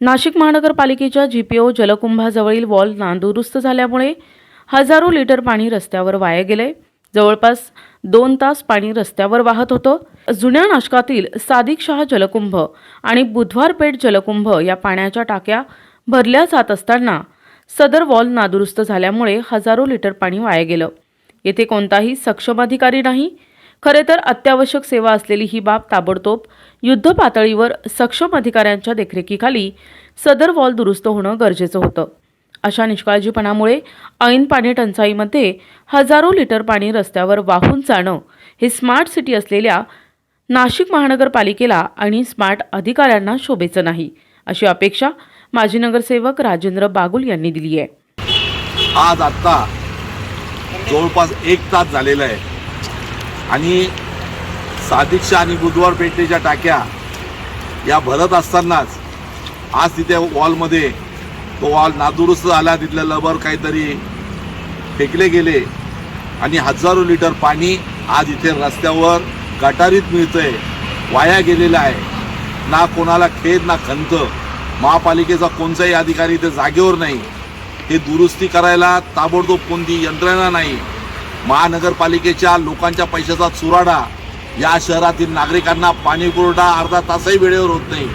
नाशिक महानगरपालिकेच्या G P O जलकुंभाजवळील wall नादुरुस्त झाल्यामुळे हजारो लिटर पाणी रस्त्यावर वाया गेले. जवळपास दोन तास पाणी रस्त्यावर वाहत होतं. जुन्या नाशकातील सादिक शहा जलकुंभ आणि बुधवारपेठ जलकुंभ या पाण्याच्या टाक्या भरल्या जात असताना सदर वॉल नादुरुस्त झाल्यामुळे हजारो लिटर पाणी वाया गेलं. येथे कोणताही सक्षम अधिकारी नाही. खरे तर अत्यावश्यक सेवा असलेली ही बाब ताबडतोब युद्ध पातळीवर सक्षम अधिकाऱ्यांच्या देखरेखीखाली सदर वॉल दुरुस्त होणं गरजेचं होतं. अशा निष्काळजीपणामुळे ऐन पाणी टंचाईमध्ये हजारो लिटर पाणी रस्त्यावर वाहून जाणं हे स्मार्ट सिटी असलेल्या नाशिक महानगरपालिकेला आणि स्मार्ट अधिकाऱ्यांना शोभेचं नाही अशी अपेक्षा माजी नगरसेवक राजेंद्र बागुल यांनी दिली आहे. आज आत्ता जवळपास एक तास झालेला आहे. आणि सादिकशा आणि बुधवार पेठेच्या टाक्या या भरत असतानाच आज तिथे वॉलमध्ये तो वॉल नादुरुस्त झाला तिथलं लबर काहीतरी फेकले गेले आणि हजारो लिटर पाणी आज इथे रस्त्यावर गटारीत मिळतंय वाया गेलेलं आहे. ना कोणाला खेद ना खंत. महापालिकेचा कोणताही अधिकारी इथे जागेवर नाही. हे दुरुस्ती करायला ताबडतोब कोणती यंत्रणा नाही. महानगरपालिकेच्या लोकांच्या पैशाचा चुराडा. या शहरातील नागरिकांना पाणी पुरवठा अर्धा तासही वेळेवर होत नाही.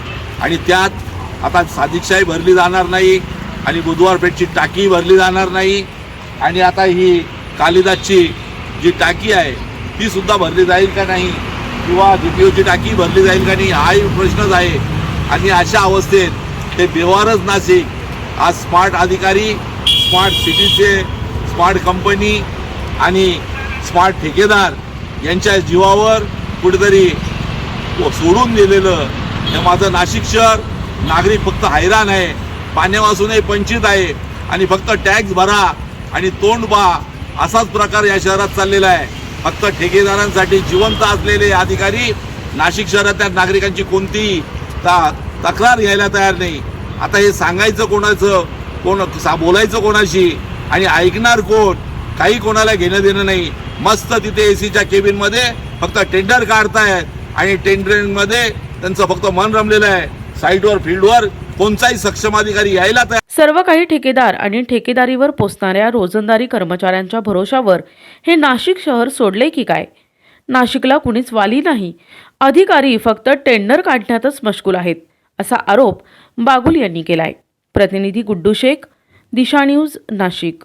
आणि त्यात आता सादिकशाही भरली जाणार नाही आणि बुधवार पेठची टाकीही भरली जाणार नाही. आणि आता ही कालिदासची जी टाकी आहे ती सुद्धा भरली जाईल का नाही? किंवा जीपीओची टाकी भरली जाईल का नाही? हाही प्रश्नच आहे. आणि अशा अवस्थेत ते बेवारच नाशिक. आज स्मार्ट अधिकारी स्मार्ट सिटीचे स्मार्ट कंपनी आणि स्मार्ट ठेकेदार यांच्या जीवावर कुठेतरी सोडून दिलेलं हे माझं नाशिक शहर नागरिक फक्त हैराण आहे पाण्यापासूनही वंचित आहे आणि फक्त टॅक्स भरा आणि तोंड पा असाच प्रकार या शहरात चाललेला आहे. फक्त ठेकेदारांसाठी जिवंत असलेले अधिकारी नाशिक शहरातल्या नागरिकांची कोणतीही ता- तक्रार घ्यायला तयार नाही. आता हे सांगायचं कोणाचं कोण सा- बोलायचं कोणाशी आणि ऐकणार कोण? काही कोणाला घेणं देणं नाही. मस्त तिथे एसीच्या केबिनमध्ये फक्त टेंडर काढतायत आणि टेंडरिंगमध्ये त्यांचं फक्त मन रमलेलं आहे. साईटवर फील्डवर कोणताही सक्षम अधिकारी यायला तयार सर्व काही ठेकेदार आणि ठेकेदारीवर पोचणाऱ्या रोजंदारी कर्मचाऱ्यांच्या भरोशावर हे नाशिक शहर सोडले की काय? नाशिकला कुणीच वाली नाही. अधिकारी फक्त टेंडर काढण्यातच मशगूल आहेत असा आरोप बागुल यांनी केलाय. प्रतिनिधी गुड्डू शेख दिशा न्यूज नाशिक.